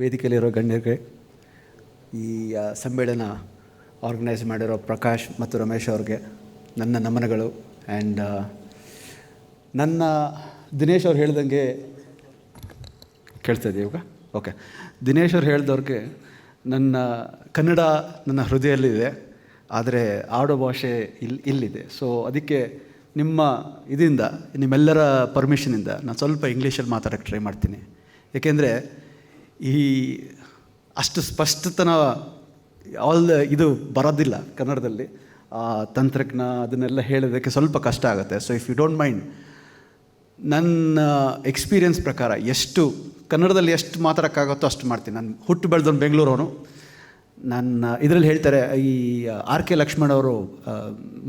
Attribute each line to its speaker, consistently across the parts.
Speaker 1: ವೇದಿಕೆಯಲ್ಲಿರೋ ಗಣ್ಯರಿಗೆ ಈ ಸಮ್ಮೇಳನ ಆರ್ಗನೈಸ್ ಮಾಡಿರೋ ಪ್ರಕಾಶ್ ಮತ್ತು ರಮೇಶ್ ಅವ್ರಿಗೆ ನನ್ನ ನಮನಗಳು ಆ್ಯಂಡ್ ನನ್ನ ದಿನೇಶ್ ಅವ್ರು ಹೇಳ್ದಂಗೆ ಕೇಳ್ತಾ ಇದೆಯಾ ಇವಾಗ? ಓಕೆ ದಿನೇಶ್ ಅವ್ರು ಹೇಳ್ದವ್ರಿಗೆ ನನ್ನ ಕನ್ನಡ ನನ್ನ ಹೃದಯದಲ್ಲಿದೆ ಆದರೆ ಆಡೋ ಭಾಷೆ ಇಲ್ಲಿ ಇಲ್ಲಿದೆ. ಸೊ ಅದಕ್ಕೆ ನಿಮ್ಮ ಇದರಿಂದ ನಿಮ್ಮೆಲ್ಲರ ಪರ್ಮಿಷನಿಂದ ನಾನು ಸ್ವಲ್ಪ ಇಂಗ್ಲೀಷಲ್ಲಿ ಮಾತಾಡೋಕ್ಕೆ ಟ್ರೈ ಮಾಡ್ತೀನಿ. ಏಕೆಂದರೆ ಈ ಅಷ್ಟು ಸ್ಪಷ್ಟತನ ಆಲ್ ಇದು ಬರೋದಿಲ್ಲ ಕನ್ನಡದಲ್ಲಿ. ಆ ತಂತ್ರಜ್ಞ ಅದನ್ನೆಲ್ಲ ಹೇಳೋದಕ್ಕೆ ಸ್ವಲ್ಪ ಕಷ್ಟ ಆಗುತ್ತೆ. So if you don't mind ನನ್ನ ಎಕ್ಸ್ಪೀರಿಯನ್ಸ್ ಪ್ರಕಾರ ಎಷ್ಟು ಕನ್ನಡದಲ್ಲಿ ಎಷ್ಟು ಮಾತಾಡೋಕ್ಕಾಗುತ್ತೋ ಅಷ್ಟು ಮಾಡ್ತೀನಿ. ನಾನು ಹುಟ್ಟು ಬೆಳೆದವನು ಬೆಂಗಳೂರವನು. ನನ್ನ ಇದರಲ್ಲಿ ಹೇಳ್ತಾರೆ, ಈ ಆರ್ ಕೆ ಲಕ್ಷ್ಮಣ್ ಅವರು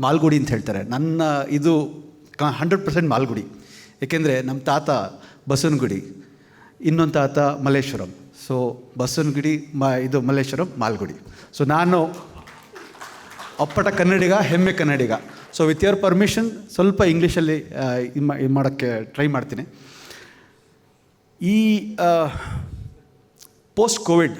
Speaker 1: ಮಾಲ್ಗುಡಿ ಅಂತ ಹೇಳ್ತಾರೆ. ನನ್ನ ಇದು ಕ ಹಂಡ್ರೆಡ್ ಪರ್ಸೆಂಟ್ ಮಾಲ್ಗುಡಿ. ಏಕೆಂದರೆ ನಮ್ಮ ತಾತ ಬಸವನಗುಡಿ, ಇನ್ನೊಂದು ತಾತ ಮಲ್ಲೇಶ್ವರಂ. ಸೊ ಬಸವನಗುಡಿ, ಮ, ಇದು ಮಲ್ಲೇಶ್ವರಂ, ಮಾಲ್ಗುಡಿ. ಸೊ ನಾನು ಅಪ್ಪಟ ಕನ್ನಡಿಗ, ಹೆಮ್ಮೆ Kannadiga. So with your permission ಸ್ವಲ್ಪ ಇಂಗ್ಲೀಷಲ್ಲಿ ಇದು ಮಾಡೋಕ್ಕೆ ಟ್ರೈ ಮಾಡ್ತೀನಿ. ಈ ಪೋಸ್ಟ್ ಕೋವಿಡ್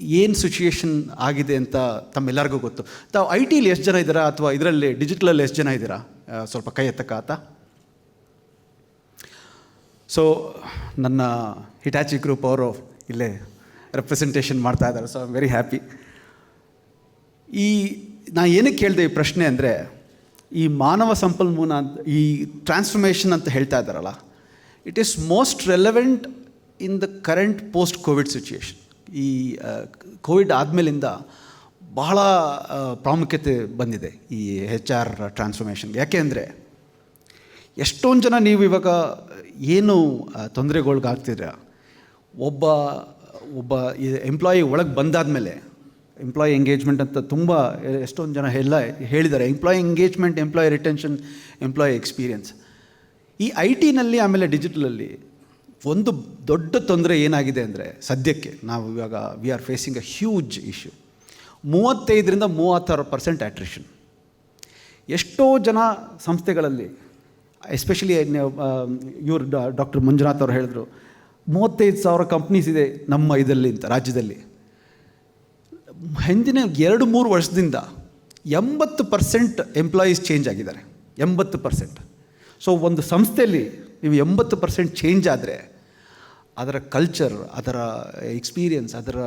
Speaker 1: ಏನು ಸಿಚುಯೇಷನ್ ಆಗಿದೆ ಅಂತ ತಮ್ಮೆಲ್ಲರಿಗೂ ಗೊತ್ತು. ತಾವು ಐ ಟಿಲಿ ಎಷ್ಟು ಜನ ಇದ್ದೀರಾ ಅಥವಾ ಇದರಲ್ಲಿ ಡಿಜಿಟಲಲ್ಲಿ ಎಷ್ಟು ಜನ ಇದ್ದೀರಾ? ಸ್ವಲ್ಪ ಕೈ ಎತ್ತಕ್ಕ ಆತ. ಸೊ ನನ್ನ ಹಿಟಾಚಿ ಗ್ರೂಪ್ ಅವರು ಇಲ್ಲೇ ರೆಪ್ರೆಸೆಂಟೇಷನ್ ಮಾಡ್ತಾ ಇದ್ದಾರೆ. ಸೊ ಐ ವೆರಿ ಹ್ಯಾಪಿ ಈ, ನಾ ಏನಕ್ಕೆ ಕೇಳಿದೆ ಈ ಪ್ರಶ್ನೆ ಅಂದರೆ, ಈ ಮಾನವ ಸಂಪನ್ಮೂಲ ಅಂತ, ಈ ಟ್ರಾನ್ಸ್ಫರ್ಮೇಷನ್ ಅಂತ ಹೇಳ್ತಾ ಇದ್ದಾರಲ್ಲ it is most relevant in the current post covid situation ಈ ಕೋವಿಡ್ ಆದಮೇಲಿಂದ ಬಹಳ ಪ್ರಾಮುಖ್ಯತೆ ಬಂದಿದೆ ಈ ಹೆಚ್ ಆರ್ ಟ್ರಾನ್ಸ್ಫರ್ಮೇಷನ್ಗೆ ಯಾಕೆ ಅಂದರೆ, ಎಷ್ಟೊಂದು ಜನ ನೀವು ಇವಾಗ ಏನು ತೊಂದರೆಗಳಿಗಾಗ್ತಿದ್ರೆ ಒಬ್ಬ ಒಬ್ಬ ಎಂಪ್ಲಾಯಿ ಒಳಗೆ ಬಂದಾದಮೇಲೆ ಎಂಪ್ಲಾಯಿ ಎಂಗೇಜ್ಮೆಂಟ್ ಅಂತ ತುಂಬ ಎಷ್ಟೊಂದು ಜನ ಎಲ್ಲ ಹೇಳಿದ್ದಾರೆ. Employee engagement employee retention employee experience ಈ ಐ ಟಿನಲ್ಲಿ ಆಮೇಲೆ ಡಿಜಿಟಲಲ್ಲಿ ಒಂದು ದೊಡ್ಡ ತೊಂದರೆ ಏನಾಗಿದೆ ಅಂದರೆ, ಸದ್ಯಕ್ಕೆ ನಾವು ಇವಾಗ we are facing a huge issue ಮೂವತ್ತೈದರಿಂದ ಮೂವತ್ತಾರು ಪರ್ಸೆಂಟ್ ಅಟ್ರಿಷನ್ ಎಷ್ಟೋ ಜನ ಸಂಸ್ಥೆಗಳಲ್ಲಿ ಎಸ್ಪೆಷಲಿ ಇವರು ಡಾಕ್ಟರ್ ಮಂಜುನಾಥ್ ಅವರು ಹೇಳಿದ್ರು, ಮೂವತ್ತೈದು ಸಾವಿರ ಕಂಪ್ನೀಸ್ ಇದೆ ನಮ್ಮ ಇದರಲ್ಲಿ ಅಂತ, ರಾಜ್ಯದಲ್ಲಿ. ಹಿಂದಿನ ಎರಡು ಮೂರು ವರ್ಷದಿಂದ ಎಂಬತ್ತು ಪರ್ಸೆಂಟ್ ಎಂಪ್ಲಾಯೀಸ್ ಚೇಂಜ್ ಆಗಿದ್ದಾರೆ. ಎಂಬತ್ತು ಪರ್ಸೆಂಟ್ ಸೊ ಒಂದು ಸಂಸ್ಥೆಯಲ್ಲಿ ನೀವು ಎಂಬತ್ತು ಪರ್ಸೆಂಟ್ ಚೇಂಜ್ ಆದರೆ, ಅದರ ಕಲ್ಚರ್ ಅದರ ಎಕ್ಸ್ಪೀರಿಯನ್ಸ್ ಅದರ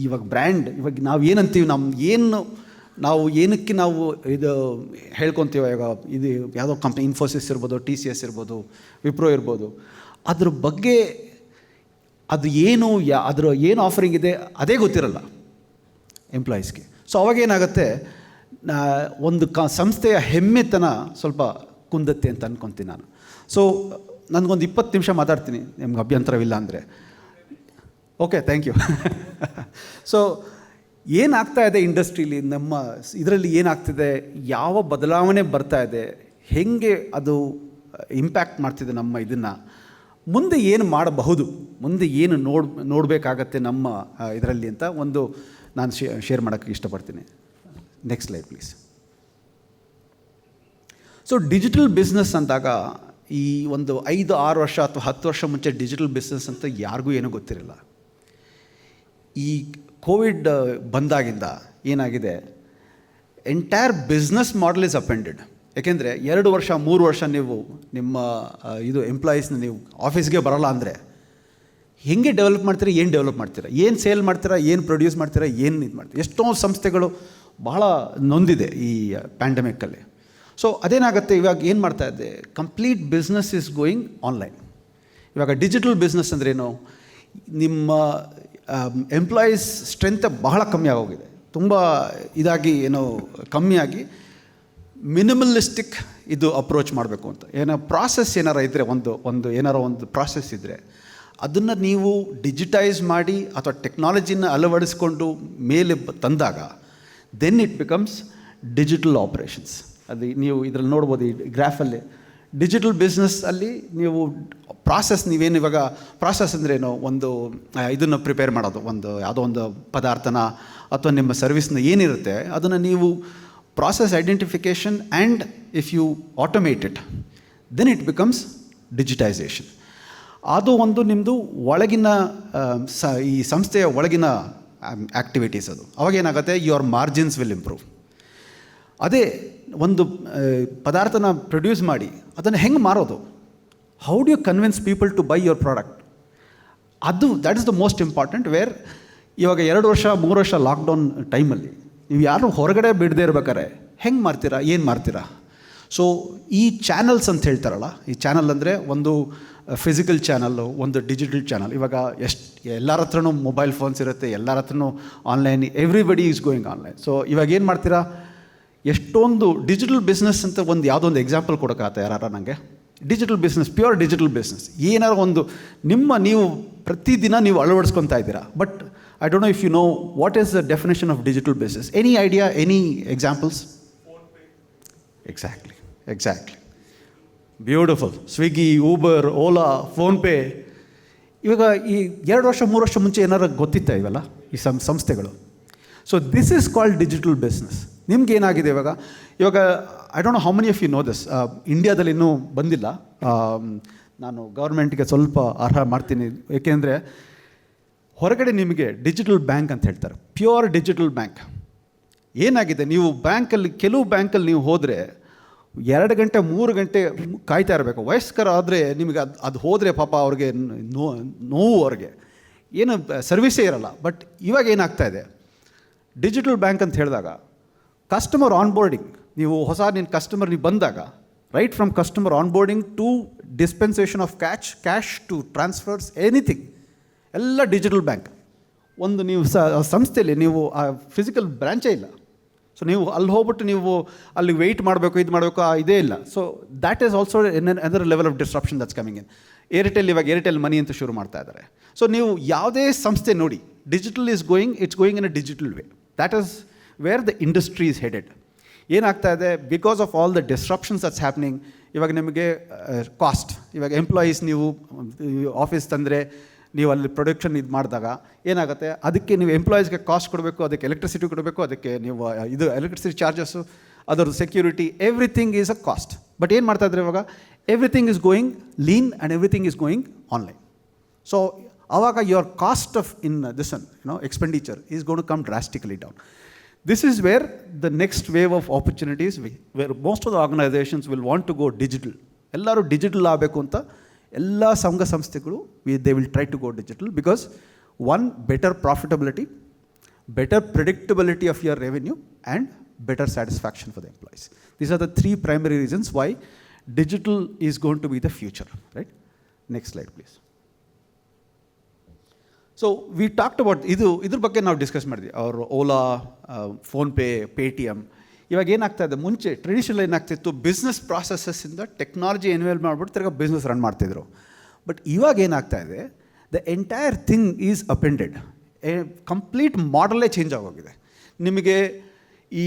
Speaker 1: ಇವಾಗ ಬ್ರ್ಯಾಂಡ್ ಇವಾಗ ನಾವು ಏನಂತೀವಿ ನಮ್ಮ ಏನು ನಾವು ಏನಕ್ಕೆ ನಾವು ಇದು ಹೇಳ್ಕೊತೀವಿ ಇವಾಗ, ಇದು ಯಾವುದೋ ಕಂಪ್ನಿ ಇನ್ಫೋಸಿಸ್ ಇರ್ಬೋದು ಟಿ ಸಿ ಎಸ್ ಇರ್ಬೋದು ವಿಪ್ರೋ ಇರ್ಬೋದು, ಅದ್ರ ಬಗ್ಗೆ ಅದು ಏನು, ಯಾ, ಅದರ ಏನು ಆಫರಿಂಗ್ ಇದೆ, ಅದೇ ಗೊತ್ತಿರಲ್ಲ ಎಂಪ್ಲಾಯೀಸ್ಗೆ ಸೊ ಅವಾಗೇನಾಗುತ್ತೆ ಒಂದು ಕ, ಸಂಸ್ಥೆಯ ಹೆಮ್ಮೆತನ ಸ್ವಲ್ಪ ಕುಂದತ್ತೆ ಅಂತ ಅನ್ಕೊತೀನಿ ನಾನು. ಸೊ ನನಗೊಂದು ಇಪ್ಪತ್ತು ನಿಮಿಷ ಮಾತಾಡ್ತೀನಿ, ನಿಮ್ಗೆ ಅಭ್ಯಂತರವಿಲ್ಲ ಅಂದರೆ. ಓಕೆ ಥ್ಯಾಂಕ್ ಯು ಸೊ ಏನಾಗ್ತಾ ಇದೆ ಇಂಡಸ್ಟ್ರೀಲಿ? ನಮ್ಮ ಇದರಲ್ಲಿ ಏನಾಗ್ತಿದೆ? ಯಾವ ಬದಲಾವಣೆ ಬರ್ತಾ ಇದೆ? ಹೇಗೆ ಅದು ಇಂಪ್ಯಾಕ್ಟ್ ಮಾಡ್ತಿದೆ ನಮ್ಮ ಇದನ್ನು? ಮುಂದೆ ಏನು ಮಾಡಬಹುದು? ಮುಂದೆ ಏನು ನೋಡ್, ನೋಡಬೇಕಾಗತ್ತೆ ನಮ್ಮ ಇದರಲ್ಲಿ ಅಂತ ಒಂದು ನಾನು ಶೇರ್ ಮಾಡೋಕ್ಕೆ ಇಷ್ಟಪಡ್ತೀನಿ. Next life please so digital business ಅಂದಾಗ ಈ ಒಂದು ಐದು, ಆರು ವರ್ಷ ಅಥವಾ ಹತ್ತು ವರ್ಷ ಮುಂಚೆ ಡಿಜಿಟಲ್ ಬಿಸ್ನೆಸ್ ಅಂತ ಯಾರಿಗೂ ಏನೂ ಗೊತ್ತಿರಲಿಲ್ಲ ಈ ಕೋವಿಡ್ ಬಂದಾಗಿಂದ ಏನಾಗಿದೆ? Entire business model is upended ಯಾಕೆಂದರೆ ಎರಡು ವರ್ಷ, ಮೂರು ವರ್ಷ ನೀವು ನಿಮ್ಮ ಇದು ಎಂಪ್ಲಾಯೀಸ್ನ ನೀವು ಆಫೀಸ್ಗೆ ಬರಲ್ಲ ಅಂದರೆ ಹೆಂಗೆ ಡೆವಲಪ್ ಮಾಡ್ತೀರಾ, ಏನು ಡೆವಲಪ್ ಮಾಡ್ತೀರಾ? ಏನು ಸೇಲ್ ಮಾಡ್ತೀರಾ, ಏನು ಪ್ರೊಡ್ಯೂಸ್ ಮಾಡ್ತೀರಾ, ಏನು ಇದು ಮಾಡ್ತೀರಾ? ಎಷ್ಟೋ ಸಂಸ್ಥೆಗಳು ಬಹಳ ನೊಂದಿದೆ ಈ ಪ್ಯಾಂಡಮಿಕ್ಕಲ್ಲಿ ಸೊ ಅದೇನಾಗುತ್ತೆ? ಇವಾಗ ಏನು ಮಾಡ್ತಾ ಇದ್ದೆ? Complete business is going online ಇವಾಗ ಡಿಜಿಟಲ್ ಬಿಸ್ನೆಸ್ ಅಂದ್ರೇನು? ನಿಮ್ಮ ಎಂಪ್ಲಾಯೀಸ್ ಸ್ಟ್ರೆಂತ್ ಬಹಳ ಕಮ್ಮಿ ಆಗೋಗಿದೆ. ತುಂಬ ಇದಾಗಿ, ಏನೋ ಕಮ್ಮಿಯಾಗಿ ಮಿನಿಮಲಿಸ್ಟಿಕ್ ಇದು ಅಪ್ರೋಚ್ ಮಾಡಬೇಕು ಅಂತ. ಏನೋ ಪ್ರಾಸೆಸ್ ಏನಾರ ಇದ್ದರೆ ಒಂದು ಒಂದು, ಏನಾರ ಒಂದು ಪ್ರಾಸೆಸ್ ಇದ್ದರೆ ಅದನ್ನು ನೀವು ಡಿಜಿಟೈಸ್ ಮಾಡಿ ಅಥವಾ ಟೆಕ್ನಾಲಜಿನ ಅಳವಡಿಸ್ಕೊಂಡು ಮೇಲೆ ತಂದಾಗ then it becomes digital operations ಅದು ನೀವು ಇದರಲ್ಲಿ ನೋಡ್ಬೋದು ಈ ಗ್ರಾಫಲ್ಲಿ ಡಿಜಿಟಲ್ ಬಿಸ್ನೆಸ್ಸಲ್ಲಿ ನೀವು ಪ್ರಾಸೆಸ್ ನೀವೇನು ಇವಾಗ ಪ್ರಾಸೆಸ್ ಅಂದ್ರೇನು? ಒಂದು ಇದನ್ನು ಪ್ರಿಪೇರ್ ಮಾಡೋದು, ಒಂದು, ಯಾವುದೋ ಒಂದು ಪದಾರ್ಥನ ಅಥವಾ ನಿಮ್ಮ ಸರ್ವಿಸ್ನ ಏನಿರುತ್ತೆ, ಅದನ್ನು ನೀವು process identification and if you automate it then it becomes digitisation ಅದು ಒಂದು ನಿಮ್ಮದು ಒಳಗಿನ ಸ, ಈ ಸಂಸ್ಥೆಯ ಒಳಗಿನ ಆ್ಯಕ್ಟಿವಿಟೀಸ್ ಅದು. ಅವಾಗ ಏನಾಗುತ್ತೆ ಯುವರ್ ಮಾರ್ಜಿನ್ಸ್ ವಿಲ್ ಇಂಪ್ರೂವ್ ಅದೇ ಒಂದು ಪದಾರ್ಥನ ಪ್ರೊಡ್ಯೂಸ್ ಮಾಡಿ, ಅದನ್ನು ಹೆಂಗೆ ಮಾರೋದು? How do you convince people to buy your product ಅದು that is the most important where ಇವಾಗ ಎರಡು ವರ್ಷ, ಮೂರು ವರ್ಷ ಲಾಕ್ಡೌನ್ ಟೈಮಲ್ಲಿ ನೀವು ಯಾರು ಹೊರಗಡೆ ಬಿಡದೇ ಇರ್ಬೇಕಾರೆ ಹೆಂಗೆ ಮಾಡ್ತೀರಾ ಏನು ಮಾಡ್ತೀರಾ ಸೊ ಈ ಚಾನಲ್ಸ್ ಅಂತ ಹೇಳ್ತಾರಲ್ಲ, ಈ ಚಾನಲ್ ಅಂದರೆ ಒಂದು ಫಿಸಿಕಲ್ ಚಾನಲ್ಲು ಒಂದು ಡಿಜಿಟಲ್ ಚಾನಲ್ ಇವಾಗ ಎಷ್ಟು, ಎಲ್ಲರ ಹತ್ರನೂ ಮೊಬೈಲ್ ಫೋನ್ಸ್ ಇರುತ್ತೆ, ಎಲ್ಲರ ಹತ್ರನೂ online everybody is going online so ಇವಾಗ ಏನು ಮಾಡ್ತೀರಾ? ಎಷ್ಟೊಂದು ಡಿಜಿಟಲ್ ಬಿಸ್ನೆಸ್ ಅಂತ ಒಂದು ಯಾವುದೊಂದು ಎಕ್ಸಾಂಪಲ್ ಕೊಡೋಕ್ಕಾಗತ್ತೆ ಯಾರು ನನಗೆ digital business pure digital business ಏನಾರು ಒಂದು ನಿಮ್ಮ ನೀವು ಪ್ರತಿದಿನ ನೀವು ಅಳವಡಿಸ್ಕೊತಾ ಇದ್ದೀರಾ? But I don't know if you know what is the definition of digital business any idea any examples exactly exactly beautiful Swiggy Uber Ola PhonePe ಇವಾಗ ಈ ಎರಡು ವರ್ಷ, ಮೂರು ವರ್ಷ ಮುಂಚೆ ಏನಾರು ಗೊತ್ತಿತ್ತ ಇವೆಲ್ಲ? ಈ ಸಂಸ್ಥೆಗಳು. So this is called digital business ನಿಮ್ಗೆ ಏನಾಗಿದೆ ಇವಾಗ ಇವಾಗ I don't know how many of you know this ಇಂಡಿಯಾದಲ್ಲಿ ಇನ್ನೂ ಬಂದಿಲ್ಲ. ನಾನು ಗೌರ್ಮೆಂಟ್ಗೆ ಸ್ವಲ್ಪ ಅರ್ಹ ಮಾಡ್ತೀನಿ. ಏಕೆಂದರೆ, ಹೊರಗಡೆ ನಿಮಗೆ ಡಿಜಿಟಲ್ ಬ್ಯಾಂಕ್ ಅಂತ ಹೇಳ್ತಾರೆ. ಪ್ಯೂರ್ ಡಿಜಿಟಲ್ ಬ್ಯಾಂಕ್ ಏನಾಗಿದೆ? ನೀವು ಬ್ಯಾಂಕಲ್ಲಿ, ಕೆಲವು ಬ್ಯಾಂಕಲ್ಲಿ ನೀವು ಹೋದರೆ, ಎರಡು ಗಂಟೆ, ಮೂರು ಗಂಟೆ ಕಾಯ್ತಾ ಇರಬೇಕು. ವಯಸ್ಕರ ಆದರೆ ನಿಮಗೆ ಅದು ಅದು ಹೋದರೆ ಪಾಪ ಅವ್ರಿಗೆ ನೋ, ನೋವು ಅವ್ರಿಗೆ. ಏನು ಸರ್ವಿಸೇ ಇರಲ್ಲ. ಬಟ್ ಇವಾಗ ಏನಾಗ್ತಾ ಇದೆ? ಡಿಜಿಟಲ್ ಬ್ಯಾಂಕ್ ಅಂತ ಹೇಳಿದಾಗ ಕಸ್ಟಮರ್ ಆನ್ಬೋರ್ಡಿಂಗ್ ನೀವು ಹೊಸ ನಿನ್ನ ಕಸ್ಟಮರ್ ನೀವು ಬಂದಾಗ right from customer onboarding to dispensation of cash cash to transfers anything ಎಲ್ಲ ಡಿಜಿಟಲ್ ಬ್ಯಾಂಕ್ ಒಂದು ನೀವು ಸಂಸ್ಥೆಯಲ್ಲಿ ನೀವು ಆ ಫಿಸಿಕಲ್ ಬ್ರ್ಯಾಂಚೇ ಇಲ್ಲ. ಸೊ ನೀವು ಅಲ್ಲಿ ಹೋಗ್ಬಿಟ್ಟು ನೀವು ಅಲ್ಲಿ ವೆಯ್ಟ್ ಮಾಡಬೇಕು, ಇದು ಮಾಡಬೇಕು ಇದೇ ಇಲ್ಲ. So that is also an other level of disruption that's coming in Airtel ಇವಾಗ ಏರ್ಟೆಲ್ ಮನಿ ಅಂತ ಶುರು ಮಾಡ್ತಾ ಇದ್ದಾರೆ ಸೊ ನೀವು ಯಾವುದೇ ಸಂಸ್ಥೆ ನೋಡಿ digital is going it's going in a digital way that is where the industry is headed ಏನಾಗ್ತಾ ಇದೆ? Because of all the disruptions it's happening ಇವಾಗ ನಿಮಗೆ ಕಾಸ್ಟ್ ಇವಾಗ ಎಂಪ್ಲಾಯೀಸ್ ನೀವು ಆಫೀಸ್ ತಂದರೆ ನೀವು ಅಲ್ಲಿ ಪ್ರೊಡಕ್ಷನ್ ಇದು ಮಾಡಿದಾಗ ಏನಾಗುತ್ತೆ? ಅದಕ್ಕೆ ನೀವು ಎಂಪ್ಲಾಯೀಸ್ಗೆ ಕಾಸ್ಟ್ ಕೊಡಬೇಕು ಅದಕ್ಕೆ ಎಲೆಕ್ಟ್ರಿಸಿಟಿ ಕೊಡಬೇಕು ಅದಕ್ಕೆ ನೀವು ಆ, ಇದು ಎಲೆಕ್ಟ್ರಿಸಿಟಿ ಚಾರ್ಜಸ್ಸು ಅದರದ್ದು security everything is a cost but ಏನು ಮಾಡ್ತಾ ಇದ್ದಾರೆ ಇವಾಗ? Everything is going lean and everything is going online so ಆವಾಗ your cost of in this an you know expenditure is gone to come drastically down This is where the next wave of opportunities where most of the organisations will want to go digital ಎಲ್ಲರೂ digital ಆಗಬೇಕು ಅಂತ ಎಲ್ಲ ಸಂಘ ಸಂಸ್ಥೆಗಳು they will try to go digital because one better profitability better predictability of your revenue and better satisfaction for the employees. These are the three primary reasons why digital is going to be the future, right? Next slide, please. So we talked about ಇದು, ಇದ್ರ ಬಗ್ಗೆ ನಾವು discuss ಮಾಡಿದ್ವಿ. ಅವರು Ola PhonePe Paytm ಇವಾಗ ಏನಾಗ್ತಾ ಇದೆ? ಮುಂಚೆ ಟ್ರೆಡಿಷನಲ್ ಏನಾಗ್ತಿತ್ತು? ಬಿಸ್ನೆಸ್ ಪ್ರಾಸೆಸಸ್ಸಿಂದ ಟೆಕ್ನಾಲಜಿ ಎನ್ವೇಲ್ ಮಾಡಿಬಿಟ್ಟು ತಿರ್ಗಾ ಬಿಸ್ನೆಸ್ ರನ್ ಮಾಡ್ತಿದ್ರು. ಬಟ್ ಇವಾಗ ಏನಾಗ್ತಾ ಇದೆ? The entire thing is upended complete ಮಾಡಲೇ ಚೇಂಜ್ ಆಗೋಗಿದೆ. ನಿಮಗೆ ಈ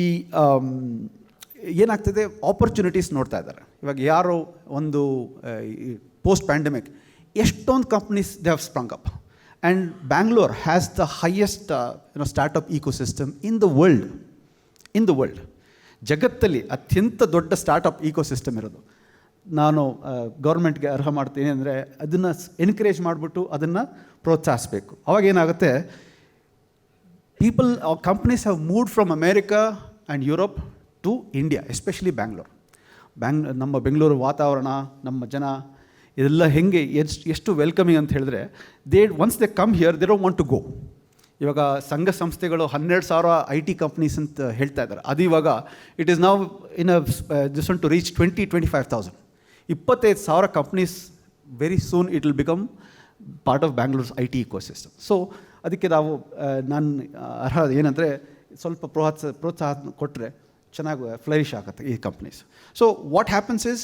Speaker 1: ಏನಾಗ್ತದೆ? ಆಪರ್ಚುನಿಟೀಸ್ ನೋಡ್ತಾ ಇದ್ದಾರೆ. ಇವಾಗ ಯಾರೋ ಒಂದು ಪೋಸ್ಟ್ ಪ್ಯಾಂಡಮಿಕ್ ಎಷ್ಟೊಂದು companies they have sprung up and the has the highest know, startup ecosystem in the world in the world ಜಗತ್ತಲ್ಲಿ ಅತ್ಯಂತ ದೊಡ್ಡ ಸ್ಟಾರ್ಟಪ್ ಇಕೋಸಿಸ್ಟಮ್ ಇರೋದು. ನಾನು ಗೌರ್ಮೆಂಟ್ಗೆ ಅರ್ಹ ಮಾಡ್ತೀನಿ ಅಂದರೆ ಅದನ್ನು ಎನ್ಕರೇಜ್ ಮಾಡಿಬಿಟ್ಟು ಅದನ್ನು ಪ್ರೋತ್ಸಾಹಿಸಬೇಕು. ಅವಾಗ ಏನಾಗುತ್ತೆ? People companies have moved from America and Europe to India especially Bangalore bang ನಮ್ಮ ಬೆಂಗಳೂರು ವಾತಾವರಣ ನಮ್ಮ ಜನ ಇದೆಲ್ಲ ಹೆಂಗೆ, ಎಷ್ಟು ಎಷ್ಟು ವೆಲ್ಕಮಿಂಗ್ ಅಂತ ಹೇಳಿದ್ರೆ they once they come here they don't want to go ಇವಾಗ ಸಂಘ ಸಂಸ್ಥೆಗಳು ಹನ್ನೆರಡು ಸಾವಿರ ಐ ಟಿ ಕಂಪ್ನೀಸ್ ಅಂತ ಹೇಳ್ತಾ ಇದ್ದಾರೆ. ಅದು ಇವಾಗ ಇಟ್ ಈಸ್ ನಾವು in a one to reach twenty twenty five thousand ಇಪ್ಪತ್ತೈದು ಸಾವಿರ companies very soon it will become part of Bangalore's I T ecosystem so ಅದಕ್ಕೆ ನಾವು ನಾನು ಅರ್ಹ ಏನಂದರೆ, ಸ್ವಲ್ಪ ಪ್ರೋತ್ಸಾಹ ಪ್ರೋತ್ಸಾಹ ಕೊಟ್ಟರೆ ಚೆನ್ನಾಗಿ ಫ್ಲರಿಶ್ ಆಗುತ್ತೆ ಈ companies so what happens is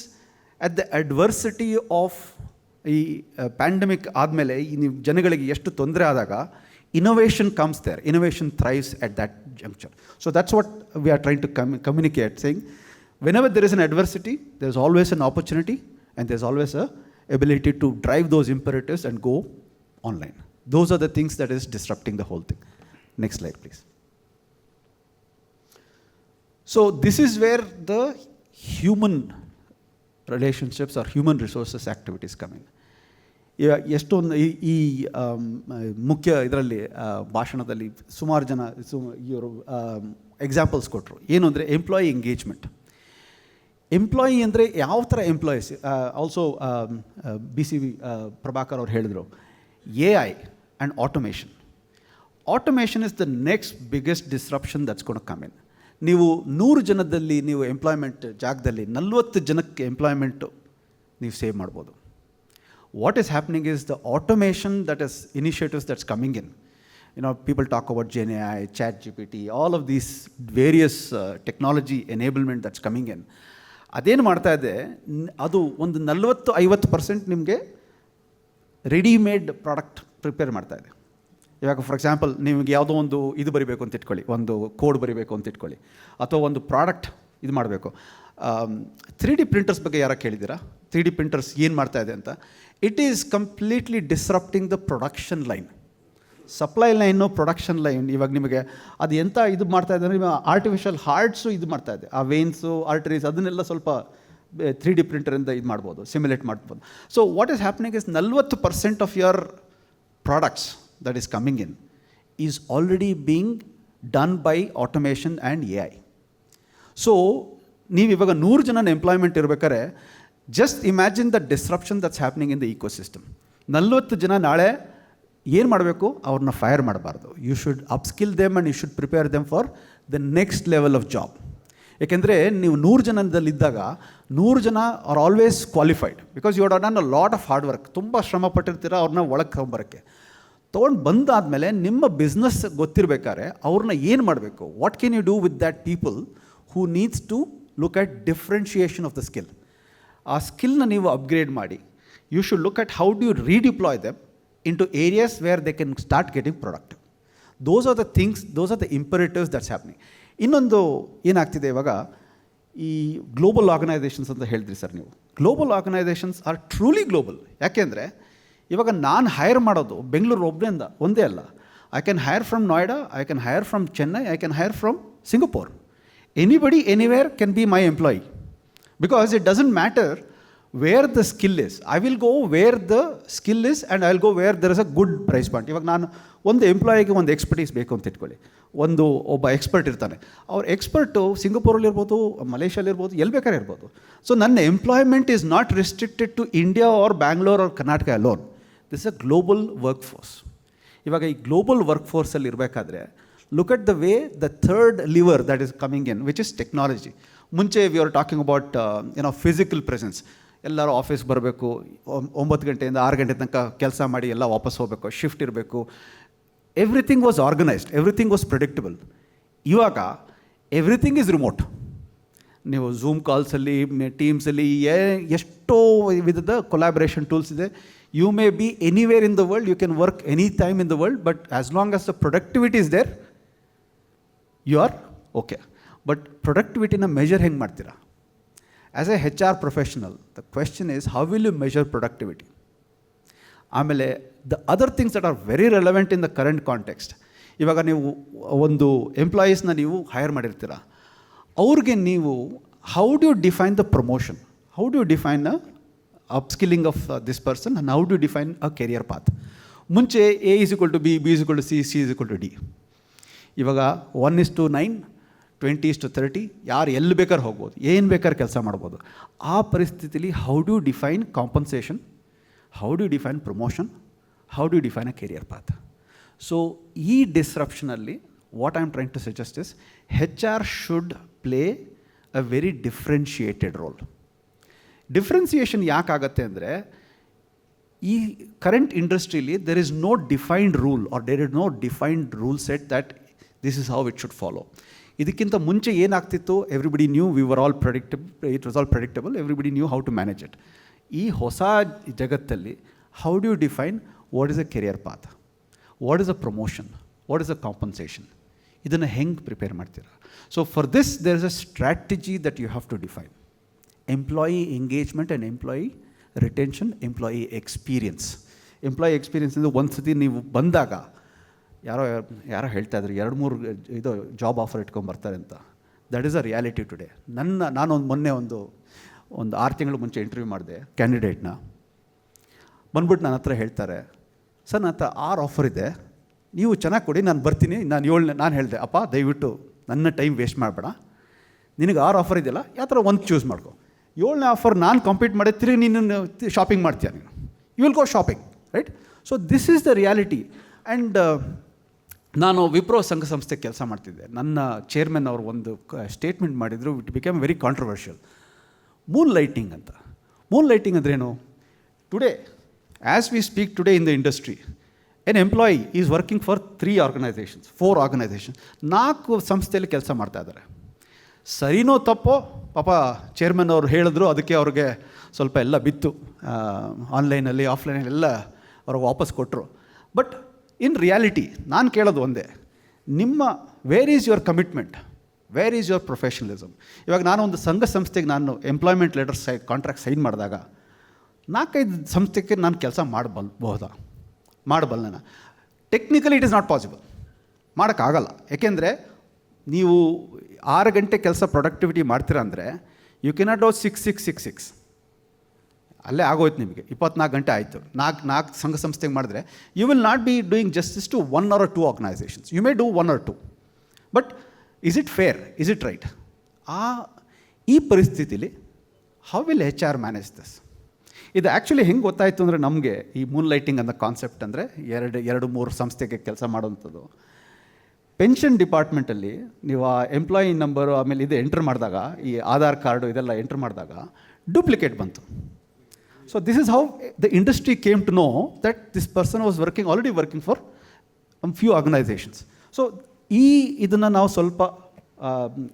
Speaker 1: at the adversity of ಈ ಪ್ಯಾಂಡಮಿಕ್ ಆದಮೇಲೆ ಈ ನೀವು ಜನಗಳಿಗೆ ಎಷ್ಟು ತೊಂದರೆ ಆದಾಗ innovation comes there. Innovation thrives at that juncture. So that's what we are trying to com- communicate, saying whenever there is an adversity, there's always an opportunity and there's always a ability to drive those imperatives and go online. Those are the things that is disrupting the whole thing. Next slide, please. So this is where the human relationships or human resources activities resources activities coming ಎಷ್ಟೊಂದು ಈ ಮುಖ್ಯ ಇದರಲ್ಲಿ ಭಾಷಣದಲ್ಲಿ ಸುಮಾರು ಜನ ಸು, ಇವರು examples ಕೊಟ್ಟರು ಏನು ಅಂದರೆ ಎಂಪ್ಲಾಯಿ ಎಂಗೇಜ್ಮೆಂಟ್ ಎಂಪ್ಲಾಯಿ ಅಂದರೆ ಯಾವ ಥರ employees also B C V Prabhakar ಅವ್ರು ಹೇಳಿದರು A I and automation automation is the next biggest disruption that's ಕೊಂಡು ಕಮ್ ಇನ್ ನೀವು ನೂರು ಜನದಲ್ಲಿ ನೀವು ಎಂಪ್ಲಾಯ್ಮೆಂಟ್ ಜಾಗದಲ್ಲಿ ನಲ್ವತ್ತು ಜನಕ್ಕೆ ಎಂಪ್ಲಾಯ್ಮೆಂಟು ನೀವು ಸೇವ್ ಮಾಡ್ಬೋದು is happening is the automation that is initiatives that's coming in you know people talk about GenAI, G P all of these various various technology enablement that's coming in ಅದೇನು ಮಾಡ್ತಾ ಇದೆ ಅದು ಒಂದು ನಲವತ್ತು ಐವತ್ತು percent ನಿಮಗೆ readymade product prepare ಮಾಡ್ತಾ ಇದೆ ಇವಾಗ ಫಾರ್ ಎಕ್ಸಾಂಪಲ್ ನಿಮಗೆ ಯಾವುದೋ ಒಂದು ಇದು ಬರಿಬೇಕು ಅಂತ ಇಟ್ಕೊಳ್ಳಿ, ಒಂದು ಕೋಡ್ ಬರಿಬೇಕು ಅಂತ ಇಟ್ಕೊಳ್ಳಿ, ಅಥವಾ ಒಂದು ಪ್ರಾಡಕ್ಟ್ ಇದು ಮಾಡಬೇಕು. ತ್ರೀ ಡಿ ಪ್ರಿಂಟರ್ಸ್ ಬಗ್ಗೆ ಯಾರೋ ಕೇಳಿದ್ದೀರಾ? ತ್ರೀ ಡಿ ಪ್ರಿಂಟರ್ಸ್ ಏನು ಮಾಡ್ತಾ ಇದೆ ಅಂತ? It is completely disrupting the production line supply line production line ಇವಾಗ ನಿಮಗೆ ಅದು ಎಂಥ ಇದು ಮಾಡ್ತಾ ಇದೆ ಅಂದರೆ ಆರ್ಟಿಫಿಷಿಯಲ್ ಹಾರ್ಟ್ಸು ಇದು ಮಾಡ್ತಾ ಇದೆ. ಆ ವೇನ್ಸು ಆರ್ಟರೀಸ್ ಅದನ್ನೆಲ್ಲ ಸ್ವಲ್ಪ ತ್ರೀ ಡಿ ಪ್ರಿಂಟರಿಂದ ಇದು ಮಾಡ್ಬೋದು ಸಿಮ್ಯುಲೇಟ್ ಮಾಡ್ಬೋದು. So what is happening is ನಲ್ವತ್ತು percent of your products that is coming in is already being done by automation and A I so ನೀವು ಇವಾಗ ನೂರು ಜನ ಎಂಪ್ಲಾಯ್ಮೆಂಟ್ ಇರ್ಬೇಕಾದ್ರೆ just imagine the disruption that's happening in the ecosystem ನಲ್ವತ್ತು ಜನ ನಾಳೆ ಏನು ಮಾಡಬೇಕು? ಅವ್ರನ್ನ ಫೈರ್ ಮಾಡಬಾರ್ದು. You should upskill them and you should prepare them for the next level of job ಏಕೆಂದರೆ ನೀವು ನೂರು ಜನದಲ್ಲಿದ್ದಾಗ, ನೂರು ಜನ are always qualified because you done a lot of hard work ತುಂಬ ಶ್ರಮ ಪಟ್ಟಿರ್ತೀರ ಅವ್ರನ್ನ ಒಳಗೆ ತೊಗೊಂಬರೋಕ್ಕೆ ತೊಗೊಂಡು ಬಂದಾದಮೇಲೆ ನಿಮ್ಮ ಬಿಸ್ನೆಸ್ ಗೊತ್ತಿರಬೇಕಾದ್ರೆ ಅವ್ರನ್ನ ಏನು ಮಾಡಬೇಕು? What can you do with that people who needs to look at differentiation of the skill ಆ ಸ್ಕಿಲ್ನ ನೀವು ಅಪ್ಗ್ರೇಡ್ ಮಾಡಿ. You should look at how do you redeploy them into areas where they can start getting product those are the things those are the imperatives that's happening ಇನ್ನೊಂದು ಏನಾಗ್ತಿದೆ ಇವಾಗ, ಈ global organisations ಅಂತ ಹೇಳಿದ್ರಿ ಸರ್ ನೀವು. Global organisations are truly global ಯಾಕೆಂದರೆ ಇವಾಗ ನಾನು ಹೈರ್ ಮಾಡೋದು ಬೆಂಗಳೂರು ಒಬ್ಬರಿಂದ ಒಂದೇ ಅಲ್ಲ. I can hire from Noida I can hire from Chennai I can hire from Singapore anybody anywhere can be my employee because it doesn't matter where the skill is I will go where the skill is and I will go where there is a good price point ಇವಾಗ ನಾನು ಒಂದು ಎಂಪ್ಲಾಯಿಗೆ ಒಂದು expertise ಬೇಕು ಅಂತ ಇಟ್ಕೊಳ್ಳಿ. ಒಂದು ಒಬ್ಬ expert ಇರ್ತಾನೆ. ಅವ್ರ ಎಕ್ಸ್ಪರ್ಟು ಸಿಂಗಪೂರಲ್ಲಿ ಇರ್ಬೋದು ಮಲೇಷ್ಯಲ್ಲಿ ಇರ್ಬೋದು, ಎಲ್ಲಿ ಬೇಕಾದ್ರೆ ಇರ್ಬೋದು. ಸೊ ನನ್ನ employment is not restricted to India or Bangalore or Karnataka alone this a global workforce ಇವಾಗ ಈ ಗ್ಲೋಬಲ್ ವರ್ಕ್ ಫೋರ್ಸಲ್ಲಿ ಇರಬೇಕಾದ್ರೆ look at the way the third lever that is coming in which is technology ಮುಂಚೆ we are talking about ಏನೋ physical presence ಎಲ್ಲರೂ office ಬರಬೇಕು ಒಂಬತ್ತು ಗಂಟೆಯಿಂದ ಆರು ಗಂಟೆ ತನಕ ಕೆಲಸ ಮಾಡಿ ಎಲ್ಲ ವಾಪಸ್ ಹೋಗಬೇಕು ಶಿಫ್ಟ್ ಇರಬೇಕು. Everything was organised everything was predictable ಇವಾಗ ಎವ್ರಿಥಿಂಗ್ ಈಸ್ ರಿಮೋಟ್ ನೀವು ಝೂಮ್ ಕಾಲ್ಸಲ್ಲಿ ಟೀಮ್ಸಲ್ಲಿ ಎಷ್ಟೋ ವಿಧದ ಕೊಲಾಬ್ರೇಷನ್ ಟೂಲ್ಸ್ ಇದೆ. You may be anywhere in the world you can work any time in the world but as long as the productivity is there you are okay but ಪ್ರೊಡಕ್ಟಿವಿಟಿನ measure ಹೆಂಗೆ ಮಾಡ್ತೀರಾ? As a H R professional the question is how will you measure productivity ಆಮೇಲೆ the other things that are very relevant in the current context ಇವಾಗ ನೀವು ಒಂದು ಎಂಪ್ಲಾಯೀಸ್ನ ನೀವು hire ಮಾಡಿರ್ತೀರ? ಅವ್ರಿಗೆ ನೀವು how do define the promotion how do define a upskilling of this person how do define a career path ಮುಂಚೆ A is equal to B B is equal to C C is equal to D ಇವಾಗ one is to nine twenty is to thirty ಯಾರು ಎಲ್ಲಿ ಬೇಕಾದ್ರೆ ಹೋಗ್ಬೋದು, ಏನು ಬೇಕಾದ್ರೆ ಕೆಲಸ ಮಾಡ್ಬೋದು. ಆ ಪರಿಸ್ಥಿತಿಲಿ how do define compensation how do define promotion how do define a career path so ಈ ಡಿಸ್ರಪ್ಷನಲ್ಲಿ what I am trying to suggest is H R should play a very differentiated role differentiation ಯಾಕಾಗತ್ತೆ ಅಂದರೆ, ಈ current ಇಂಡಸ್ಟ್ರೀಲಿ there is no defined rule or there is no defined rule set that this is how it should follow ಇದಕ್ಕಿಂತ ಮುಂಚೆ ಏನಾಗ್ತಿತ್ತು? Everybody knew we were all predictable it was all predictable everybody knew how to manage it ಈ ಹೊಸ ಜಗತ್ತಲ್ಲಿ how do you define what is a career path what is a promotion what is a compensation ಇದನ್ನು ಹೆಂಗೆ prepare ಮಾಡ್ತೀರಾ? So for this there is a strategy that you have to define employee engagement and employee retention employee experience employee ಎಕ್ಸ್ಪೀರಿಯನ್ಸಿಂದ ಒಂದು ಸತಿ ನೀವು ಬಂದಾಗ ಯಾರೋ ಯಾರೋ ಹೇಳ್ತಾ ಇದ್ರು, ಎರಡು ಮೂರು ಇದು ಜಾಬ್ ಆಫರ್ ಇಟ್ಕೊಂಡು ಬರ್ತಾರೆ ಅಂತ. That is a reality today ನನ್ನ, ನಾನೊಂದು ಮೊನ್ನೆ ಒಂದು ಒಂದು ಆರು ತಿಂಗಳು ಮುಂಚೆ ಇಂಟರ್ವ್ಯೂ ಮಾಡಿದೆ ಕ್ಯಾಂಡಿಡೇಟ್ನ ಬಂದ್ಬಿಟ್ಟು ನನ್ನ ಹತ್ರ ಹೇಳ್ತಾರೆ, ಸರ್ ನನ್ನ ಹತ್ರ ಆರು ಆಫರ್ ಇದೆ. ನೀವು ಚೆನ್ನಾಗಿ ಕೊಡಿ, ನಾನು ಬರ್ತೀನಿ. ನಾನು ಏಳನೇ, ನಾನು ಹೇಳಿದೆ, ಅಪ್ಪ, ದಯವಿಟ್ಟು ನನ್ನ ಟೈಮ್ ವೇಸ್ಟ್ ಮಾಡಬೇಡ. ನಿನಗೆ ಆರು ಆಫರ್ ಇದೆಯಲ್ಲ ಯಾವ ಥರ ಒಂದು ಚೂಸ್ ಮಾಡ್ಕೊ. ಏಳನೇ ಆಫರ್ ನಾನು ಕಂಪ್ಲೀಟ್ ಮಾಡಿ ತಿರುಗಿ ನೀನು ಶಾಪಿಂಗ್ ಮಾಡ್ತೀಯ ನೀನು. You will go shopping right so this is the reality and ನಾನು ವಿಪ್ರೋ ಸಂಘ ಸಂಸ್ಥೆ ಕೆಲಸ ಮಾಡ್ತಿದ್ದೆ. ನನ್ನ ಚೇರ್ಮನ್ ಅವರು ಒಂದು ಸ್ಟೇಟ್ಮೆಂಟ್ ಮಾಡಿದರು it become very controversial moonlighting ಅಂತ. ಮೂನ್ ಲೈಟಿಂಗ್ ಅಂದ್ರೇನು today as we speak today in the industry an employee is working for three organisations four organisation ನಾಲ್ಕು ಸಂಸ್ಥೆಯಲ್ಲಿ ಕೆಲಸ ಮಾಡ್ತಾ ಇದ್ದಾರೆ. ಸರಿನೋ ತಪ್ಪೋ? ಪಾಪ ಚೇರ್ಮನ್ ಅವರು ಹೇಳಿದ್ರು, ಅದಕ್ಕೆ ಅವ್ರಿಗೆ ಸ್ವಲ್ಪ ಎಲ್ಲ ಬಿತ್ತು. ಆನ್ಲೈನಲ್ಲಿ ಆಫ್ಲೈನಲ್ಲಿ ಎಲ್ಲ ಅವ್ರಿಗೆ ವಾಪಸ್ ಕೊಟ್ಟರು ಬಟ್ ಇನ್ ರಿಯಾಲಿಟಿ ನಾನು ಕೇಳೋದು ಒಂದೇ. ನಿಮ್ಮ where is your commitment where is your professionalism ಇವಾಗ ನಾನು ಒಂದು ಸಂಘ ಸಂಸ್ಥೆಗೆ ನಾನು ಎಂಪ್ಲಾಯ್ಮೆಂಟ್ ಲೆಟರ್ ಸೈ ಕಾಂಟ್ರಾಕ್ಟ್ ಸೈನ್ ಮಾಡಿದಾಗ, ನಾಲ್ಕೈದು ಸಂಸ್ಥೆಗೆ ನಾನು ಕೆಲಸ ಮಾಡಬಲ್ಬಹುದಾ ಮಾಡಬಲ್ಲನ technically it is not possible ಮಾಡೋಕ್ಕಾಗಲ್ಲ. ಏಕೆಂದರೆ ನೀವು ಆರು ಗಂಟೆ ಕೆಲಸ ಪ್ರೊಡಕ್ಟಿವಿಟಿ ಮಾಡ್ತೀರಾ ಅಂದರೆ you cannot do six six six six ಅಲ್ಲೇ ಆಗೋಯ್ತು ನಿಮಗೆ, ಇಪ್ಪತ್ನಾಲ್ಕು ಗಂಟೆ ಆಯಿತು. ನಾಲ್ಕು ನಾಲ್ಕು ಸಂಘ ಸಂಸ್ಥೆಗೆ ಮಾಡಿದ್ರೆ you will not be doing justice to one or two organisations you may do one or two but is it fair is it right ಆ, ಈ ಪರಿಸ್ಥಿತಿಲಿ how will H R manage this ಇದು ಆ್ಯಕ್ಚುಲಿ ಹೆಂಗೆ ಗೊತ್ತಾಯಿತು ಅಂದರೆ ನಮಗೆ ಈ moonlighting ಅನ್ನೋ concept ಅಂದರೆ ಎರಡು ಎರಡು, ಮೂರು ಸಂಸ್ಥೆಗೆ ಕೆಲಸ ಮಾಡೋವಂಥದ್ದು. ಪೆನ್ಷನ್ ಡಿಪಾರ್ಟ್ಮೆಂಟಲ್ಲಿ ನೀವು ಆ ಎಂಪ್ಲಾಯಿ ನಂಬರು ಆಮೇಲೆ ಇದು ಎಂಟ್ರ್ ಮಾಡಿದಾಗ, ಈ ಆಧಾರ್ ಕಾರ್ಡು ಇದೆಲ್ಲ ಎಂಟ್ರ್ ಮಾಡಿದಾಗ ಡೂಪ್ಲಿಕೇಟ್ ಬಂತು. So this is how the industry came to know that this person was working already working for few organisations so ಈ ಇದನ್ನು ನಾವು ಸ್ವಲ್ಪ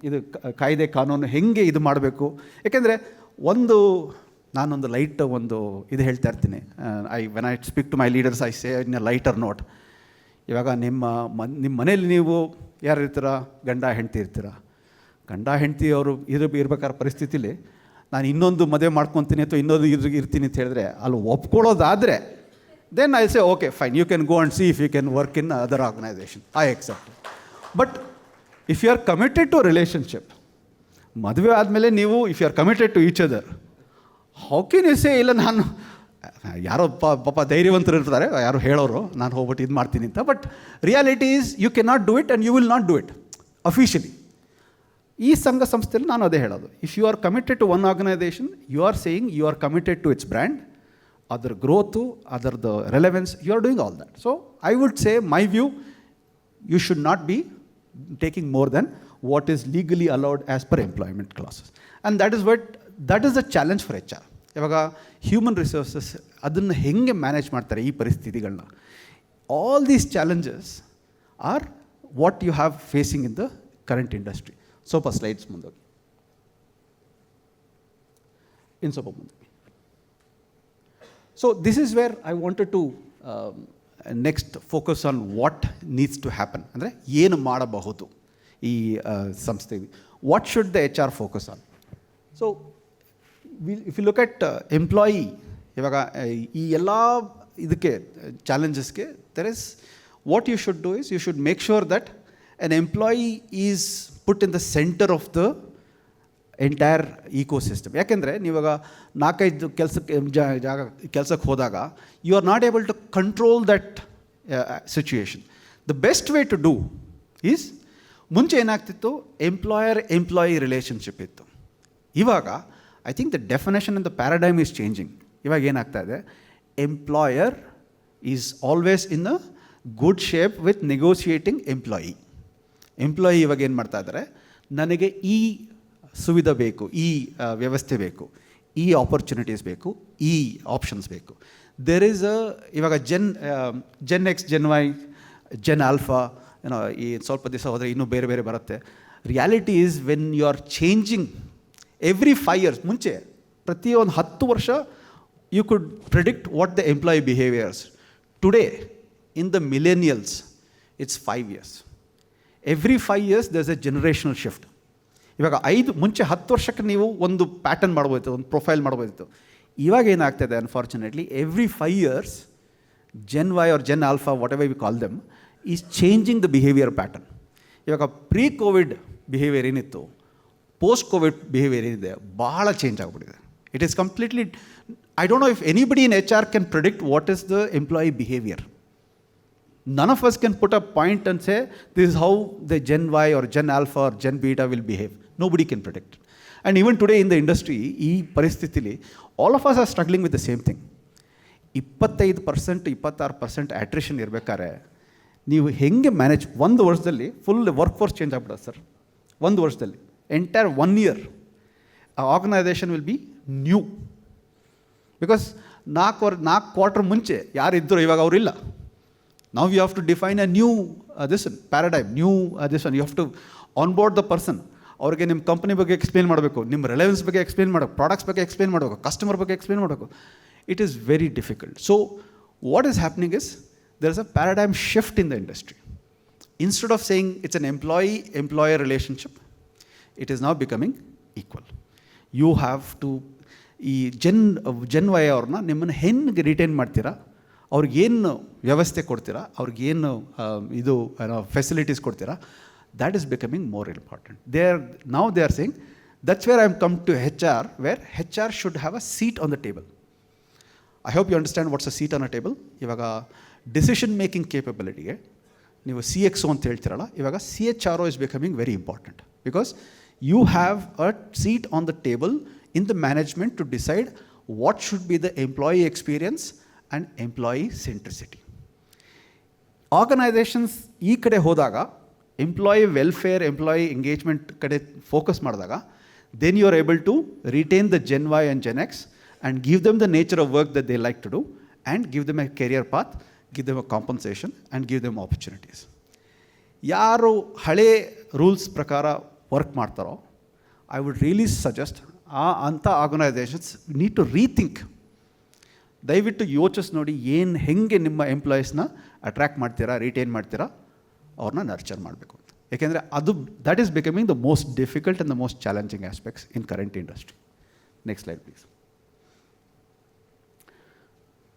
Speaker 1: ಇದು ಕಾಯ್ದೆ ಕಾನೂನು ಹೆಂಗೆ ಇದು ಮಾಡಬೇಕು? ಏಕೆಂದರೆ ಒಂದು, ನಾನೊಂದು ಲೈಟ್ ಒಂದು ಇದು ಹೇಳ್ತಾ ಇರ್ತೀನಿ. I when I speak to my leaders I say in a lighter note ಇವಾಗ ನಿಮ್ಮ ಮನ್, ನಿಮ್ಮ ಮನೇಲಿ ನೀವು ಯಾರು ಇರ್ತೀರ? ಗಂಡ, ಹೆಂಡತಿ ಇರ್ತೀರ? ಗಂಡ, ಹೆಂಡತಿ ಅವರು ಇರ ಇರಬೇಕಾದ ಪರಿಸ್ಥಿತಿಲಿ ನಾನು ಇನ್ನೊಂದು ಮದುವೆ ಮಾಡ್ಕೊತೀನಿ ಅಥವಾ ಇನ್ನೊಂದು ಇದ್ರ ಇರ್ತೀನಿ ಅಂತ ಹೇಳಿದ್ರೆ ಅಲ್ಲಿ ಒಪ್ಕೊಳ್ಳೋದಾದರೆ then I say okay fine you can go and see if you can work in other organisation I accept but if you are committed to relationship ಮದುವೆ ಆದಮೇಲೆ ನೀವು if you are committed to each other how can you say ಇಲ್ಲ, ನಾನು ಯಾರೋ ಪ, ಪಾಪ ಧೈರ್ಯವಂತರು ಇರ್ತಾರೆ, ಯಾರು ಹೇಳೋರು, ನಾನು ಹೋಗ್ಬಿಟ್ಟು ಇದು ಮಾಡ್ತೀನಿ ಅಂತ. But reality is you can not do it and you will not do it officially ಈ ಸಂಘ ಸಂಸ್ಥೆಯಲ್ಲಿ ನಾನು ಅದೇ ಹೇಳೋದು. If you are committed to one organization you are saying you are committed to its brand ಅದರ growth ಅದರದ್ದು relevance you are doing all that so I would say my view you should not be taking more than what is legally allowed as per employment classes and that is what that is the challenge for H R ಇವಾಗ human resources ಅದನ್ನು ಹೆಂಗೆ manage ಮಾಡ್ತಾರೆ ಈ ಪರಿಸ್ಥಿತಿಗಳನ್ನ all these challenges are what you have facing in the current industry ಸ್ವಲ್ಪ slides ಮುಂದೋಗಿ. ಇನ್ನು ಸ್ವಲ್ಪ ಮುಂದೆ. So this is where I wanted to next focus on what needs to happen ಅಂದರೆ ಏನು ಮಾಡಬಹುದು ಈ ಸಂಸ್ಥೆ. What should the H R focus on so if you look at employee ಇವಾಗ ಈ ಎಲ್ಲ ಇದಕ್ಕೆ ಚಾಲೆಂಜಸ್ಗೆ there is what you should do is you should make sure that an employee is put in the center of the entire ecosystem ಯಾಕೆಂದರೆ, ನೀವಾಗ ನಾಲ್ಕೈದು ಕೆಲಸಕ್ಕೆ ಜಾಗ, ಕೆಲಸಕ್ಕೆ ಹೋದಾಗ you are not able to control that situation the best way to do is ಮುಂಚೆ ಏನಾಗ್ತಿತ್ತು? Employer employee relationship ಇತ್ತು. ಇವಾಗ I think the definition and the paradigm is changing ಇವಾಗ ಏನಾಗ್ತಾ ಇದೆ? Employer is always in a good shape with negotiating employee employee ಇವಾಗ ಏನು ಮಾಡ್ತಾ ಇದ್ದಾರೆ ನನಗೆ ಈ ಸುವಿಧೆ ಬೇಕು, ಈ ವ್ಯವಸ್ಥೆ ಬೇಕು, ಈ ಆಪರ್ಚುನಿಟೀಸ್ ಬೇಕು, ಈ ಆಪ್ಷನ್ಸ್ ಬೇಕು. ದೆರ್ ಈಸ್ ಅ ಇವಾಗ Gen Gen X Gen Y Gen alpha ಏನೋ ಈ ಸ್ವಲ್ಪ ದಿವಸ ಹೋದರೆ ಇನ್ನೂ ಬೇರೆ ಬೇರೆ ಬರುತ್ತೆ. Reality is when you are changing every five years ಮುಂಚೆ, ಪ್ರತಿಯೊಂದು ಹತ್ತು ವರ್ಷ you could predict what the employee behaviours today in the millennials it's five years every five years there's a generational shift ಇವಾಗ ಐದು, ಮುಂಚೆ ಹತ್ತು ವರ್ಷಕ್ಕೆ ನೀವು ಒಂದು ಪ್ಯಾಟರ್ನ್ ಮಾಡ್ಬೋದಿತ್ತು, ಒಂದು ಪ್ರೊಫೈಲ್ ಮಾಡ್ಬೋದಿತ್ತು. ಇವಾಗ ಏನಾಗ್ತದೆ unfortunately every five years Gen Y or Gen Alpha whatever we call them is changing the behaviour pattern ಇವಾಗ ಪ್ರೀ ಕೋವಿಡ್ ಬಿಹೇವಿಯರ್ ಏನಿತ್ತು ಪೋಸ್ಟ್ ಕೋವಿಡ್ ಬಿಹೇವಿಯರ್ ಏನಿದೆ ಭಾಳ ಚೇಂಜ್ ಆಗಿಬಿಟ್ಟಿದೆ. It is completely I don't know if anybody in H R can predict what is the employee behaviour none of us can put a point and say this is how the Gen Y or Gen Alpha or Gen Beta will behave nobody can predict and even today in the industry ಈ ಪರಿಸ್ಥಿತಿಲಿ all of us are struggling with the same thing ಇಪ್ಪತ್ತೈದು percent ಇಪ್ಪತ್ತಾರು percent attrition ಇರಬೇಕಾದ್ರೆ, ನೀವು ಹೆಂಗೆ manage ಒಂದು ವರ್ಷದಲ್ಲಿ full workforce change ಆಗ್ಬಿಡೋದು sir. ಒಂದು ವರ್ಷದಲ್ಲಿ. ಎಂಟೈರ್ ಒನ್ ಇಯರ್ ಆ organization will be new because ನಾಲ್ಕು ವರ್, ನಾಲ್ಕು ಕ್ವಾರ್ಟರ್ ಮುಂಚೆ ಯಾರಿದ್ದರು ಇವಾಗ ಅವರಿಲ್ಲ. ನಾವು you have to define a new this paradigm new this one you have to onboard the person ಅವ್ರಿಗೆ ನಿಮ್ಮ ಕಂಪ್ನಿ ಬಗ್ಗೆ ಎಕ್ಸ್ಪ್ಲೇನ್ ಮಾಡಬೇಕು, ನಿಮ್ಮ ರಿಲೆವೆನ್ಸ್ ಬಗ್ಗೆ ಎಕ್ಸ್ಪ್ಲೇನ್ ಮಾಡಬೇಕು ಪ್ರಾಡಕ್ಟ್ಸ್ ಬಗ್ಗೆ ಎಕ್ಸ್ಪ್ಲೇನ್ ಮಾಡಬೇಕು ಕಸ್ಟಮರ್ ಬಗ್ಗೆ ಎಕ್ಸ್ಪ್ಲೇನ್ ಮಾಡಬೇಕು. It is very difficult so what is happening is there is a paradigm shift in the industry instead of saying it's an employee employer relationship it is now becoming equal you have to ಈ ಜನ್ ಜನ್ ವಯ ಅವ್ರನ್ನ ನಿಮ್ಮನ್ನು ಹೆಂಗೆ retain ಮಾಡ್ತೀರಾ? ಅವ್ರಿಗೇನು ವ್ಯವಸ್ಥೆ ಕೊಡ್ತೀರಾ? ಅವ್ರಿಗೇನು ಇದು ಫೆಸಿಲಿಟೀಸ್ ಕೊಡ್ತೀರಾ? That is becoming more important they are ನಾವು they are saying that's where I am come to H R where H R should have a seat on the table I hope you understand what's a seat on a table ಇವಾಗ decision making ಕೇಪಬಿಲಿಟಿಗೆ ನೀವು C X ಅಂತ ಹೇಳ್ತೀರಲ್ಲ, ಇವಾಗ C H R O is becoming very important because you have a seat on the table in the management to decide what should be the employee experience and employee centricity organizations ಈ ಕಡೆ ಹೋದಾಗ employee welfare employee engagement ಕಡೆ focus ಮಾಡಿದಾಗ then you are able to retain the Gen Y and Gen X and give them the nature of work that they like to do and give them a career path give them a compensation and give them opportunities ಯಾರು ಹಳೆ rules ಪ್ರಕಾರ work ಮಾಡ್ತಾರೋ I would really suggest ಆ ಅಂಥ organisations need to rethink ದಯವಿಟ್ಟು ಯೋಚಿಸ್ ನೋಡಿ ಏನು ಹೆಂಗೆ ನಿಮ್ಮ ಎಂಪ್ಲಾಯೀಸ್ನ ಅಟ್ರ್ಯಾಕ್ಟ್ ಮಾಡ್ತೀರಾ ರಿಟೈನ್ ಮಾಡ್ತೀರಾ ಅವ್ರನ್ನ ನರ್ಚರ್ ಮಾಡಬೇಕು. ಏಕೆಂದರೆ ಅದು that is becoming the most difficult and the most challenging aspects in current industry next slide please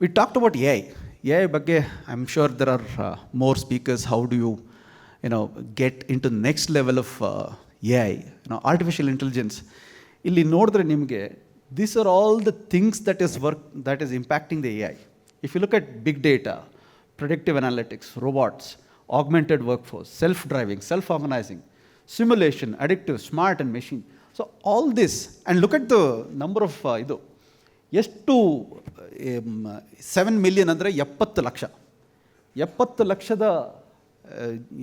Speaker 1: we talked about A I A I ಬಗ್ಗೆ I am sure there are more speakers how do you you know get into next level of A I ನಾ artificial intelligence ಇಲ್ಲಿ ನೋಡಿದ್ರೆ ನಿಮಗೆ these are all the things that is work that is impacting the A I if you look at big data productive analytics robots augmented workforce self driving self organizing simulation addictive smart and machine so all this and look at the number of ಇದು, ಎಷ್ಟು seven million ಅಂದರೆ ಎಪ್ಪತ್ತು ಲಕ್ಷ. ಎಪ್ಪತ್ತು ಲಕ್ಷದ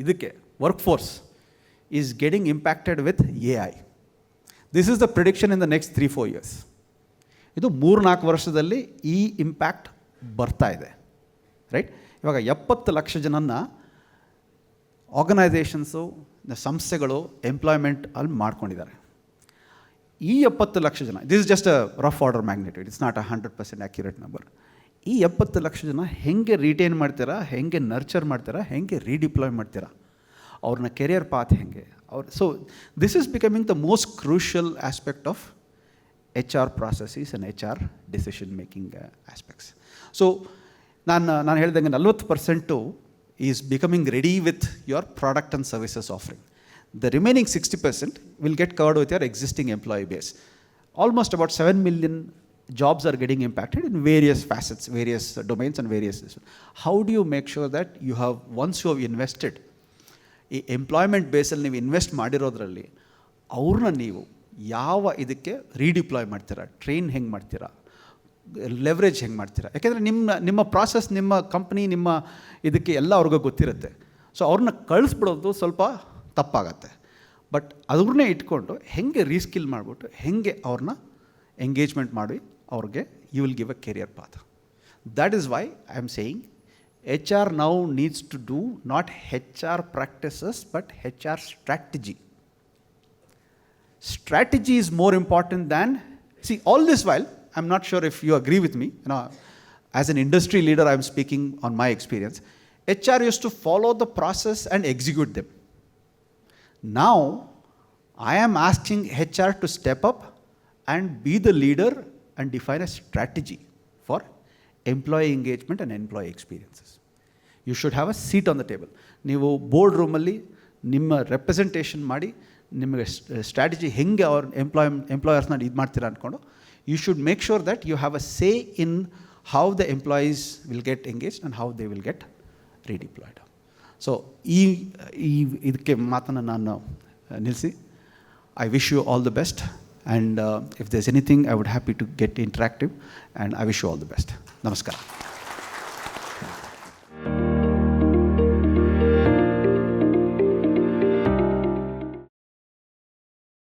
Speaker 1: ಇದಕ್ಕೆ workforce is getting with A I this is the prediction in the next three four years ಇದು ಮೂರು ನಾಲ್ಕು ವರ್ಷದಲ್ಲಿ ಈ ಇಂಪ್ಯಾಕ್ಟ್ ಬರ್ತಾ ಇದೆ ರೈಟ್ ಇವಾಗ ಎಪ್ಪತ್ತು ಲಕ್ಷ ಜನನ ಆರ್ಗನೈಸೇಷನ್ಸು ಸಂಸ್ಥೆಗಳು ಎಂಪ್ಲಾಯ್ಮೆಂಟ್ ಅಲ್ಲಿ ಮಾಡ್ಕೊಂಡಿದ್ದಾರೆ. ಈ ಎಪ್ಪತ್ತು ಲಕ್ಷ ಜನ this just a rough order magnitude it's not a hundred percent accurate number ಈ ಎಪ್ಪತ್ತು ಲಕ್ಷ ಜನ ಹೆಂಗೆ ರಿಟೈನ್ ಮಾಡ್ತೀರಾ, ಹೆಂಗೆ ನರ್ಚರ್ ಮಾಡ್ತೀರಾ, ಹೆಂಗೆ ರೀಡಿಪ್ಲಾಯ್ ಮಾಡ್ತೀರಾ? ಅವ್ರನ್ನ ಕೆರಿಯರ್ ಪಾತ್ ಹೆಂಗೆ ಅವ್ರು so this is becoming the most crucial aspect of H R processes and H R decision making aspects so ನಾನು ನಾನು ಹೇಳ್ದಂಗೆ ನಲ್ವತ್ತು percent is becoming ready with your product and services offering The remaining 60% will get covered with your existing employee base. Almost about 7 million jobs are getting impacted in various facets, various uh, domains, and various. How do you make sure that you have, once you have invested, ಈ employment ಬೇಸಲ್ಲಿ ನೀವು invest ಮಾಡಿರೋದ್ರಲ್ಲಿ ಅವ್ರನ್ನ ನೀವು ಯಾವ ಇದಕ್ಕೆ ರೀಡಿಪ್ಲಾಯ್ ಮಾಡ್ತೀರಾ? Train ಹೆಂಗೆ ಮಾಡ್ತೀರಾ? ಲೆವ್ರೇಜ್ ಹೆಂಗೆ ಮಾಡ್ತೀರಾ? ಯಾಕೆಂದರೆ ನಿಮ್ಮ ನಿಮ್ಮ ಪ್ರಾಸೆಸ್ ನಿಮ್ಮ ಕಂಪ್ನಿ ನಿಮ್ಮ ಇದಕ್ಕೆ ಎಲ್ಲ ಅವ್ರಿಗೂ ಗೊತ್ತಿರುತ್ತೆ. ಸೊ ಅವ್ರನ್ನ ಕಳಿಸ್ಬಿಡೋದು ಸ್ವಲ್ಪ ತಪ್ಪಾಗತ್ತೆ. ಬಟ್ ಅದ್ರನ್ನೇ ಇಟ್ಕೊಂಡು ಹೆಂಗೆ ರೀಸ್ಕಿಲ್ ಮಾಡಿಬಿಟ್ಟು ಹೆಂಗೆ ಅವ್ರನ್ನ ಎಂಗೇಜ್ಮೆಂಟ್ ಮಾಡಿ ಅವ್ರಿಗೆ you will give a career path that is why I am saying HR now needs to do not HR practices but HR strategy. Strategy is more important than, see, all this while, I'm not sure if you agree with me. You know, as an industry leader, I'm speaking on my experience. HR used to follow the process and execute them. Now, I am asking HR to step up and be the leader and define a strategy for employee engagement and employee experiences you should have a seat on the table ನೀವು board ರೂಮಲ್ಲಿ ನಿಮ್ಮ representation ಮಾಡಿ, ನಿಮಗೆ strategy ಹೆಂಗೆ ಅವ್ರ employee ಎಂಪ್ಲಾಯರ್ಸ್ನ ಇದು ಮಾಡ್ತೀರಾ ಅಂದ್ಕೊಂಡು you should make sure that you have a say in how the employees will get engaged and how they will get redeployed. So ಈ ಈ ಇದಕ್ಕೆ ಮಾತನ್ನು ನಾನು ನಿಲ್ಲಿಸಿ I wish you all the best and if there's anything I would happy to get interactive and I wish you all the best ನಮಸ್ಕಾರ